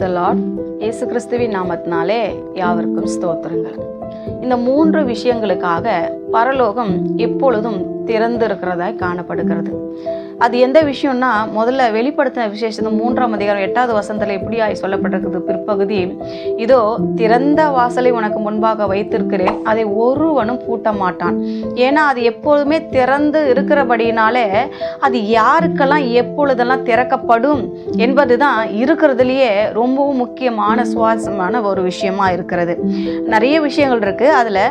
த Lord இயேசு கிறிஸ்துவின் நாமத்தினாலே யாவருக்கும் ஸ்தோத்திரங்கள். இந்த மூன்று விஷயங்களுக்காக பரலோகம் எப்பொழுதும் திறந்திருக்கிறதாய் காணப்படுகிறது. அது எந்த விஷயம்னா முதல்ல வெளிப்படுத்தின விசேஷம் மூன்றாம் அதிகாரம் எட்டாவது வசனத்தில் எப்படியாய் சொல்லப்பட்டிருக்குது. பிற்பகுதி இதோ திறந்த வாசலை உனக்கு முன்பாக வைத்திருக்கிறேன். அதை ஒருவனும் பூட்ட மாட்டான் ஏன்னா அது எப்பொழுதுமே திறந்து இருக்கிறபடினாலே அது யாருக்கெல்லாம் எப்பொழுதெல்லாம் திறக்கப்படும் என்பது தான் இருக்கிறதுலையே ரொம்பவும் முக்கியமான சுவாசமான ஒரு விஷயமா இருக்கிறது. நிறைய விஷயங்கள் இருக்கு. அதில்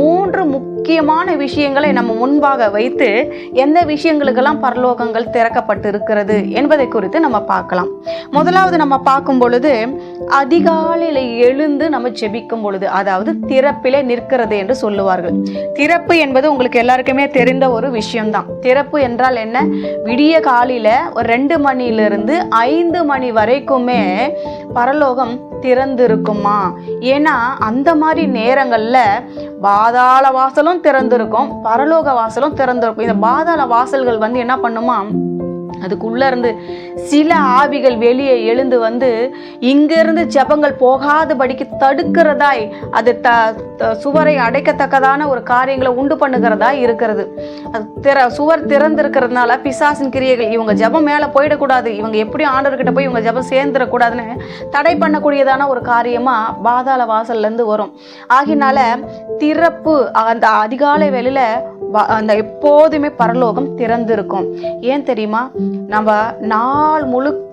மூன்று முக்கியமான விஷயங்களை நம்ம முன்பாக வைத்து எந்த விஷயங்களுக்கெல்லாம் பரலோகங்கள் திறக்கப்பட்டு இருக்கிறது என்பதை குறித்து நம்ம பார்க்கலாம். முதலாவது நம்ம பார்க்கும் பொழுது அதிகாலையில் எழுந்து நம்ம ஜெபிக்கும் பொழுது அதாவது திறப்பிலே நிற்கிறது என்று சொல்லுவார்கள். திறப்பு என்பது உங்களுக்கு எல்லாருக்குமே தெரிந்த ஒரு விஷயம்தான். திறப்பு என்றால் என்ன? விடிய காலையில் ஒரு ரெண்டு மணியிலிருந்து ஐந்து மணி வரைக்குமே பரலோகம் திறந்திருக்குமா? ஏன்னா அந்த மாதிரி நேரங்களில் பாதாள வாசலும் திறந்திருக்கும் பரலோக வாசலும் திறந்திருக்கும். இந்த பாதாள வாசல்கள் வந்து என்ன பண்ணுமா? அதுக்குள்ள இருந்து சில ஆவிகள் வெளியே எழுந்து வந்து இங்கிருந்து ஜெபங்கள் போகாதபடிக்கு தடுக்கிறதாய் அது த த- சுவரை அடைக்கத்தக்கதான ஒரு காரியங்களை உண்டு பண்ணுகிறதாய் இருக்கிறது. அது திற சுவர் திறந்திருக்கிறதுனால பிசாசின் கிரியைகள் இவங்க ஜெபம் மேலே போயிடக்கூடாது இவங்க எப்படி ஆண்டவர்கிட்ட போய் இவங்க ஜெபம் சேர்ந்துடக்கூடாதுன்னு தடை பண்ணக்கூடியதான ஒரு காரியமா பாதாள வாசல்லேருந்து வரும். ஆகினால திறப்பு அந்த அதிகாலை வேலையில் அந்த எப்போதுமே பரலோகம் திறந்திருக்கும். ஏன் தெரியுமா? நம்ம நாள் முழுக்க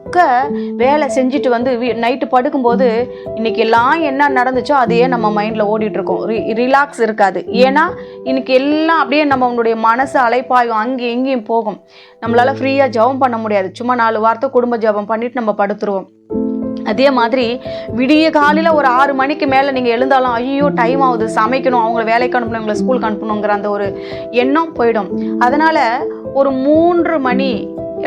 வேலை செஞ்சுட்டு வந்து நைட்டு படுக்கும்போது இன்னைக்கு எல்லாம் என்ன நடந்துச்சோ அதையே நம்ம மைண்டில் ஓடிட்டு இருக்கோம் ரிலாக்ஸ் இருக்காது. ஏன்னா இன்னைக்கு எல்லாம் அப்படியே நம்மளுடைய மனசு அலைப்பாயும் அங்கேயும் இங்கேயும் போகும். நம்மளால ஃப்ரீயாக ஜெபம் பண்ண முடியாது. சும்மா நாலு வார்த்தை குடும்ப ஜெபம் பண்ணிட்டு நம்ம படுத்துருவோம். அதே மாதிரி விடிய காலையில் ஒரு ஆறு மணிக்கு மேலே நீங்கள் எழுந்தாலும் ஐயோ டைம் ஆகுது சமைக்கணும் அவங்கள வேலைக்கு அனுப்பணும் இவங்களை ஸ்கூலுக்கு அனுப்பணுங்கிற அந்த ஒரு எண்ணம் போயிடும். அதனால் ஒரு மூன்று மணி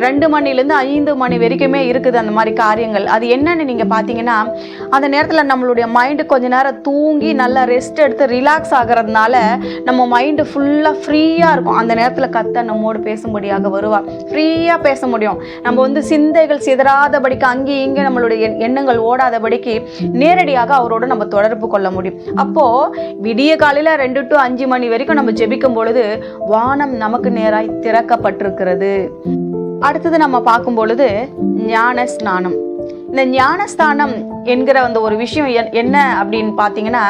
ரெண்டு மணிலேருந்து ஐந்து மணி வரைக்குமே இருக்குது அந்த மாதிரி காரியங்கள். அது என்னன்னு நீங்கள் பார்த்தீங்கன்னா அந்த நேரத்தில் நம்மளுடைய மைண்டு கொஞ்ச நேரம் தூங்கி நல்லா ரெஸ்ட் எடுத்து ரிலாக்ஸ் ஆகிறதுனால நம்ம மைண்டு ஃபுல்லாக ஃப்ரீயாக இருக்கும். அந்த நேரத்தில் கத்த நம்மோடு பேசும்படியாக வருவா ஃப்ரீயாக பேச முடியும். நம்ம வந்து சிந்தைகள் சிதறாதபடிக்கு அங்கேயும் இங்கே நம்மளுடைய எண்ணங்கள் ஓடாதபடிக்கு நேரடியாக அவரோட நம்ம தொடர்பு கொள்ள முடியும். அப்போது விடிய காலையில் ரெண்டு டு அஞ்சு மணி வரைக்கும் நம்ம ஜெபிக்கும் பொழுது வானம் நமக்கு நேராய் திறக்கப்பட்டிருக்கிறது. அடுத்தது நம்ம பார்க்கும் பொழுது ஞான ஸ்நானம் இந்த ஞானஸ்தானம் என்கிற அந்த ஒரு விஷயம் என்- என்ன அப்படின்னு பார்த்தீங்கன்னா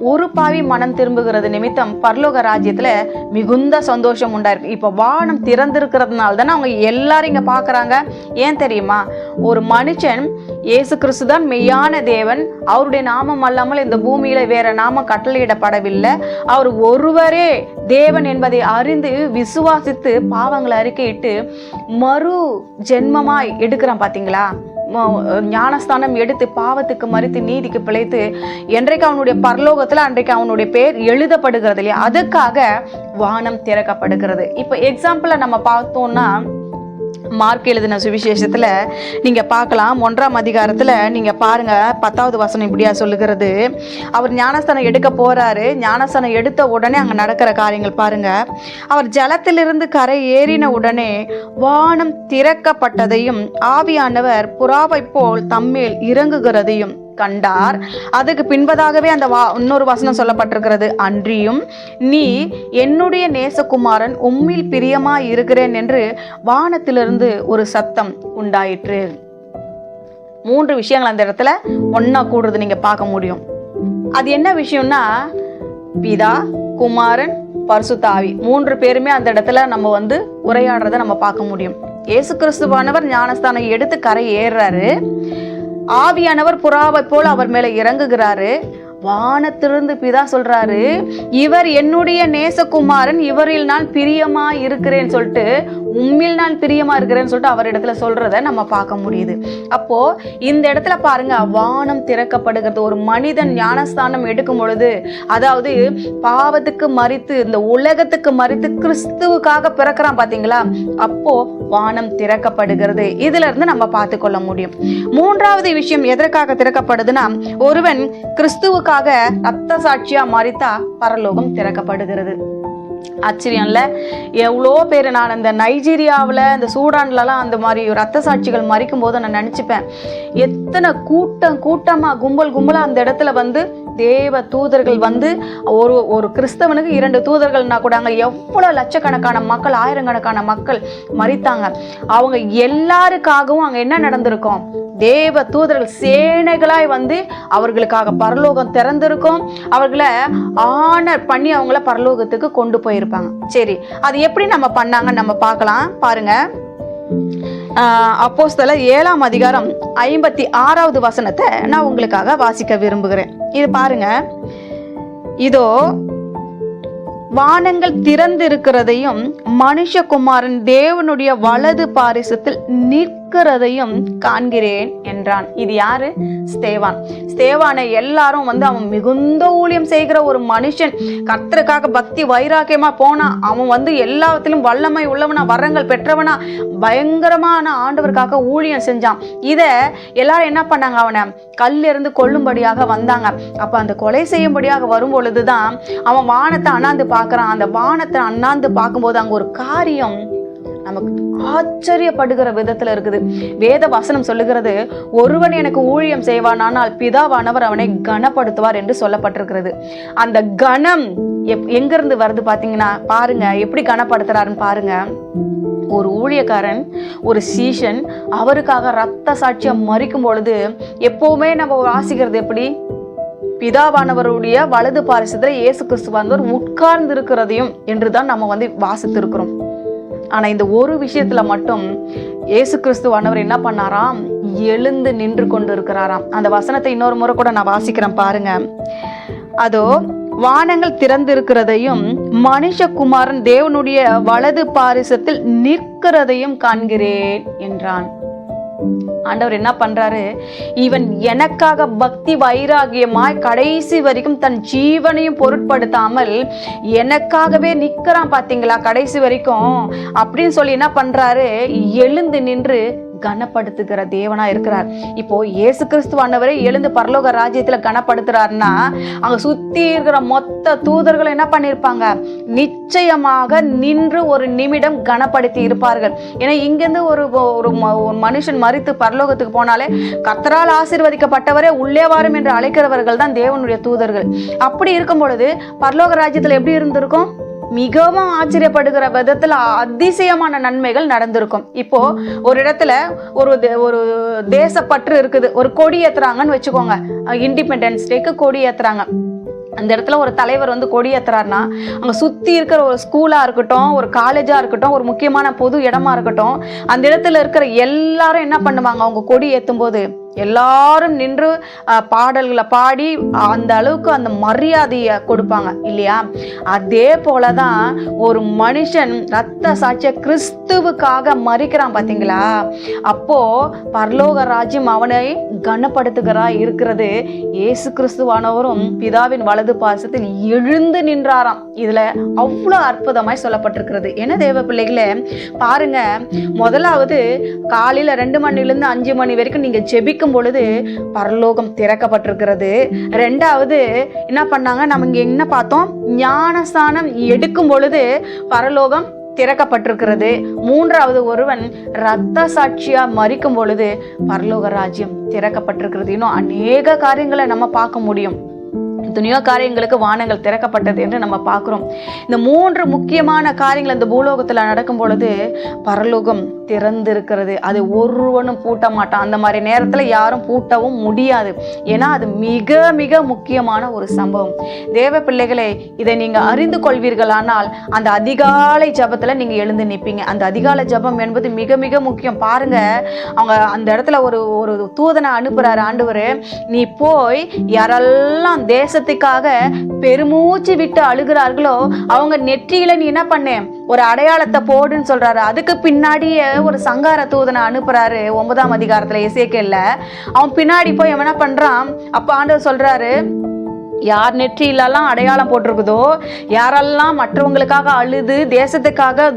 ஒரு பாவி மனம் திரும்புகிறது நிமித்தம் பரலோக ராஜ்யத்தில் மிகுந்த சந்தோஷம் உண்டாயிருக்கு. இப்போ வானம் திறந்திருக்கிறதுனால தானே அவங்க எல்லாரும் இங்கே பார்க்குறாங்க ஏன் தெரியுமா? ஒரு மனுஷன் இயேசு கிறிஸ்து தான் மெய்யான தேவன். அவருடைய நாமம் அல்லாமல் இந்த பூமியில் வேற நாமம் கட்டளையிடப்படவில்லை. அவர் ஒருவரே தேவன் என்பதை அறிந்து விசுவாசித்து பாவங்களை அறிக்கையிட்டு மறு ஜென்மமாய் எடுக்கிறான் பார்த்தீங்களா ஞானஸ்தானம் எடுத்து பாவத்துக்கு மறித்து நீதிக்கு பிழைத்து என்றைக்கு அவனுடைய பரலோகத்தில் அன்றைக்கு அவனுடைய பேர் எழுதப்படுகிறது இல்லையா? அதுக்காக வானம் திறக்கப்படுகிறது. இப்போ எக்ஸாம்பிளை நம்ம பார்த்தோம்னா மார்க் எழுதின சுவிசேஷத்தில் நீங்கள் பார்க்கலாம். ஒன்றாம் அதிகாரத்தில் நீங்கள் பாருங்கள் பத்தாவது வசனம் இப்படியா சொல்லுகிறது. அவர் ஞானஸ்தானம் எடுக்க போகிறாரு ஞானஸ்தானம் எடுத்த உடனே அங்கே நடக்கிற காரியங்கள் பாருங்க. அவர் ஜலத்திலிருந்து கரை ஏறின உடனே வானம் திறக்கப்பட்டதையும் ஆவியானவர் புறாவைப் போல் தம்மேல் இறங்குகிறதையும் கண்டார். அதுக்கு பின்பதாகவே அந்த வா இன்னொரு வசனம் சொல்லப்பட்டிருக்கிறது. அன்றியும் நீ என்னுடைய நேசகுமாரன் உம்மில் பிரியமாய் இருக்கிறேன் என்று வானத்திலிருந்து ஒரு சத்தம் உண்டாயிற்று. மூன்று விஷயங்கள் அந்த இடத்துல ஒன்னா கூடுறது நீங்க பார்க்க முடியும். அது என்ன விஷயம்னா பிதா குமாரன் பரிசுத்தாவி. மூன்று பேருமே அந்த இடத்துல நம்ம வந்து உரையாடுறத நம்ம பார்க்க முடியும். ஏசு கிறிஸ்துவானவர் ஞானஸ்தானம் எடுத்து கரை ஏறுறாரு. ஆவியானவர் புறாவை போல் அவர் மேலே இறங்குகிறாரு. வானத்திலிருந்து பிதா சொல்றாரு இவர் என்னுடைய நேசகுமாரன் இவரில் நான் பிரியமா இருக்கிறேன்னு சொல்லிட்டு உம்மில் நான் பிரியமா இருக்கிறேன்னு சொல்லிட்டு அவர் இடத்துல சொல்றத நம்ம பார்க்க முடியுது. அப்போ இந்த இடத்துல பாருங்க வானம் திறக்கப்படுகிறது. ஒரு மனிதன் ஞானஸ்தானம் எடுக்கும் பொழுது அதாவது பாவத்துக்கு மறித்து இந்த உலகத்துக்கு மறித்து கிறிஸ்துவுக்காக பிறக்கிறான் பாத்தீங்களா? அப்போ வானம் திறக்கப்படுகிறது. இதுல இருந்து நம்ம பார்த்து கொள்ள முடியும். மூன்றாவது விஷயம் எதற்காக திறக்கப்படுதுன்னா ஒருவன் கிறிஸ்துவுக்காக ரத்த சாட்சியா மாறித்தா பரலோகம் திறக்கப்படுகிறது. ஆச்சரியம்ல. எவ்வளோ பேர் நான் அந்த நைஜீரியாவில் இந்த சூடான்லலாம் அந்த மாதிரி ரத்த சாட்சிகள் மறிக்கும் போது நான் நினச்சிப்பேன். எத்தனை கூட்டம் கூட்டமாக கும்பல் கும்பலாக அந்த இடத்துல வந்து தேவ தூதர்கள் வந்து ஒரு ஒரு கிறிஸ்தவனுக்கு இரண்டு தூதர்கள்னா கூட அங்கே எவ்வளோ லட்சக்கணக்கான மக்கள் ஆயிரக்கணக்கான மக்கள் மறித்தாங்க. அவங்க எல்லாருக்காகவும் அங்கே என்ன நடந்திருக்கும்? தேவ தூதர்கள் சேனைகளாய் வந்து அவர்களுக்காக பரலோகம் திறந்திருக்கும். அவர்களை ஆனர் பண்ணி அவங்கள பரலோகத்துக்கு கொண்டு போயிருப்பாங்க. சரி அது எப்படி நம்ம பண்ணாங்கன்னு நம்ம பார்க்கலாம். பாருங்க. அப்போஸ்தல ஏழாம் அதிகாரம் ஐம்பத்தி ஆறாவது வசனத்தை நான் உங்களுக்காக வாசிக்க விரும்புகிறேன். இது பாருங்க. இதோ வானங்கள் திறந்திருக்கிறதையும் மனுஷகுமாரன் தேவனுடைய வலது பாரிசத்தில் இருக்கிறதையும் காண்கிறேன் என்றான். இது யாரு? ஸ்தேவான். ஸ்தேவானை எல்லாரும் வந்து அவன் மிகுந்த ஊழியம் செய்கிற ஒரு மனுஷன். கர்த்தருக்காக பக்தி வைராக்கியமா போனான் அவன் வந்து எல்லாத்திலும் வல்லமை உள்ளவனா வரங்கள் பெற்றவனா பயங்கரமான ஆண்டவருக்காக ஊழியம் செஞ்சான். இத எல்லாரும் என்ன பண்ணாங்க அவனை? கல்லிருந்து கொல்லும்படியாக வந்தாங்க. அப்ப அந்த கொலை செய்யும்படியாக வரும் பொழுதுதான் அவன் வானத்தை அண்ணாந்து பார்க்குறான். அந்த வானத்தை அண்ணாந்து பார்க்கும்போது அங்க ஒரு காரியம் நமக்கு ஆச்சரியப்படுகிற விதத்துல இருக்குது. வேத வசனம் சொல்லுகிறது ஒருவன் எனக்கு ஊழியம் செய்வானானால் பிதாவானவர் அவனை கனப்படுத்துவார் என்று சொல்லப்பட்டிருக்கிறது. அந்த கணம் எப் எங்கிருந்து வருது பாத்தீங்கன்னா பாருங்க எப்படி கனப்படுத்துறாருன்னு பாருங்க. ஒரு ஊழியக்காரன் ஒரு சீஷன் அவருக்காக ரத்த சாட்சியம் மறிக்கும் பொழுது எப்பவுமே நம்ம வாசிக்கிறது எப்படி? பிதாவானவருடைய வலது பாரிசத்தில் இயேசு கிறிஸ்து வந்தவர் உட்கார்ந்து இருக்கிறதையும் என்று தான் நம்ம வந்து வாசித்திருக்கிறோம். ஆனால் இந்த ஒரு விஷயத்தில் மட்டும் ஏசு கிறிஸ்துவானவர் என்ன பண்ணாராம்? எழுந்து நின்று கொண்டு இருக்கிறாராம் அந்த வசனத்தை இன்னொரு முறை கூட நான் வாசிக்கிறேன் பாருங்க. அதோ வானங்கள் திறந்திருக்கிறதையும் மனுஷகுமாரன் தேவனுடைய வலது பாரிசத்தில் நிற்கிறதையும் காண்கிறேன் என்றான். ஆண்டவர் என்ன பண்றாரு? இவன் எனக்காக பக்தி வைராகியமாய் கடைசி வரைக்கும் தன் ஜீவனையும் பொருட்படுத்தாமல் எனக்காகவே நிக்கிறான் பாத்தீங்களா கடைசி வரைக்கும்? அப்படின்னு சொல்லி என்ன பண்றாரு? எழுந்து நின்று கனப்படுத்துகிற தேவனா இருக்கிறார். இப்போ இயேசு கிறிஸ்துவானவரே எழுந்து பரலோக ராஜ்யத்துல கனப்படுத்துறாருன்னா அங்க சுத்தி இருக்கிற மொத்த தூதர்கள் என்ன பண்ணிருப்பாங்க? நிச்சயமாக நின்று ஒரு நிமிடம் கனப்படுத்தி இருப்பார்கள். ஏன்னா இங்கிருந்து ஒரு ஒரு ம- ஒரு மனுஷன் மறித்து பரலோகத்துக்கு போனாலே கத்தரால் ஆசீர்வதிக்கப்பட்டவரே உள்ளே வாரும் என்று அழைக்கிறவர்கள் தான் தேவனுடைய தூதர்கள். அப்படி இருக்கும் பொழுது பரலோக ராஜ்யத்துல எப்படி இருந்திருக்கும்? மிகவும் ஆச்சரியப்படுகிற விதத்துல அதிசயமான நன்மைகள் நடந்திருக்கும். இப்போ ஒரு இடத்துல ஒரு தே- ஒரு தேசப்பற்று இருக்குது. ஒரு கொடி ஏத்துறாங்கன்னு வச்சுக்கோங்க. இண்டிபெண்டன்ஸ் டேக்கு கொடி ஏத்துறாங்க. அந்த இடத்துல ஒரு தலைவர் வந்து கொடி ஏத்துறாருன்னா அங்க சுத்தி இருக்கிற ஒரு ஸ்கூலா இருக்கட்டும் ஒரு காலேஜா இருக்கட்டும் ஒரு முக்கியமான பொது இடமா இருக்கட்டும் அந்த இடத்துல இருக்கிற எல்லாரும் என்ன பண்ணுவாங்க? அவங்க கொடி ஏத்தும் போது எல்லாரும் நின்று பாடல்களை பாடி அந்த அளவுக்கு அந்த மரியாதையை கொடுப்பாங்க இல்லையா? அதே போல தான் ஒரு மனுஷன் ரத்த சாட்சிய கிறிஸ்துவுக்காக மறிக்கிறான் பார்த்தீங்களா அப்போ பரலோக ராஜ்யம் அவனை கனப்படுத்துகிறா இருக்கிறது. இயேசு கிறிஸ்துவானவரும் பிதாவின் வலது பாசத்தில் எழுந்து நின்றாராம். இதுல அவ்வளோ அற்புதமாய் சொல்லப்பட்டிருக்கிறது. என்ன தேவ பிள்ளைகளே பாருங்க. முதலாவது காலையில ரெண்டு மணிலேருந்து அஞ்சு மணி வரைக்கும் நீங்க ஜெபிக்கும் பொழுது பரலோகம் திறக்கப்பட்டிருக்கிறது. ரெண்டாவது என்ன பண்ணாங்க? நம்ம இங்க என்ன பார்த்தோம்? ஞானஸ்தானம் எடுக்கும் பொழுது பரலோகம் திறக்கப்பட்டிருக்கிறது. மூன்றாவது ஒருவன் இரத்த சாட்சியா மறிக்கும் பொழுது பரலோக ராஜ்யம் திறக்கப்பட்டிருக்கிறது. இன்னும் அநேக காரியங்களை நம்ம பார்க்க முடியும். எத்தனையோ காரியங்களுக்கு வானங்கள் திறக்கப்பட்டது என்று நம்ம பார்க்குறோம். இந்த மூன்று முக்கியமான காரியங்கள் இந்த பூலோகத்தில் நடக்கும் பொழுது பரலோகம் திறந்திருக்கிறது. அது ஒருவனும் பூட்ட மாட்டான். அந்த மாதிரி நேரத்தில் யாரும் பூட்டவும் முடியாது. ஏன்னா அது மிக மிக முக்கியமான ஒரு சம்பவம். தேவ பிள்ளைகளை இதை நீங்கள் அறிந்து கொள்வீர்களானால் அந்த அதிகாலை ஜபத்தில் நீங்கள் எழுந்து நிற்பீங்க அந்த அதிகாலை ஜபம் என்பது மிக மிக முக்கியம். பாருங்க அவங்க அந்த இடத்துல ஒரு ஒரு தூதனை அனுப்புகிறார் ஆண்டவர். நீ போய் யாரெல்லாம் தேசத்துக்காக பெருமூச்சு விட்டு அழுகிறார்களோ அவங்க நெற்றியில நீ என்ன பண்ணேன் ஒரு அடையாளத்தை போடுன்னு சொல்றாரு. அதுக்கு பின்னாடியே ஒரு சங்கார தூதனை அனுப்புறாரு ஒன்பதாம் அதிகாரத்துல இசைக்கல்ல அவன் பின்னாடி போய் அவன் என்ன பண்றான்? அப்ப ஆண்டவர் சொல்றாரு யார் நெற்றியிலலாம் அடையாளம் போட்டிருக்குதோ யாரெல்லாம் மற்றவங்களுக்காக அழுது தேசத்துக்காக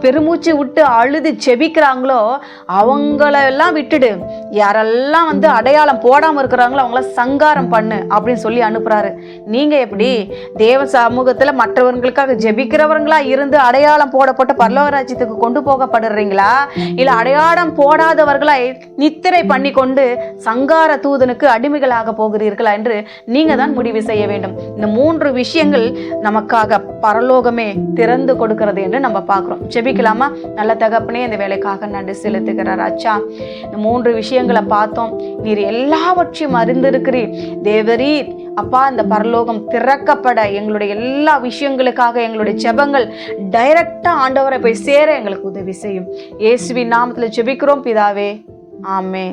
பெருமூச்சு விட்டு அழுது செபிக்கிறாங்களோ அவங்களெல்லாம் விட்டுடு. யாரெல்லாம் வந்து அடையாளம் போடாமல் இருக்கிறாங்களோ அவங்கள சங்காரம் பண்ணு அப்படின்னு சொல்லி அனுப்புகிறாரு நீங்கள் எப்படி தேவ சமூகத்தில் மற்றவர்களுக்காக ஜெபிக்கிறவங்களா இருந்து அடையாளம் போடப்பட்ட பரலோக கொண்டு போகப்படுறீங்களா? இல்லை அடையாளம் போடாதவர்களை நித்திரை பண்ணி கொண்டு சங்கார தூதனுக்கு அடிமைகளாக போகிறீர்களா என்று நீங்கள் தான் முடிவு செய்ய வேண்டும். இந்த மூன்று விஷயங்கள் நமக்காக பரலோகமே திறந்து கொடுக்கிறது என்று நம்ம பார்க்குறோம். ஜெபிக்கலாமா? நல்ல தகப்பனே இந்த வேலைக்காக நன்றி செலுத்துகிறார் அச்சா இந்த மூன்று விஷயங்களை பார்த்தோம். நீர் எல்லாவற்றையும் அறிந்திருக்கிறீர். தேவரீர் அப்பா இந்த பரலோகம் திறக்கப்பட எங்களுடைய எல்லா விஷயங்களுக்காக எங்களுடைய ஜெபங்கள் டைரக்டா ஆண்டவரை போய் சேர எங்களுக்கு உதவி செய்யும். இயேசுவின் நாமத்தில் ஜெபிக்கிறோம் பிதாவே. ஆமே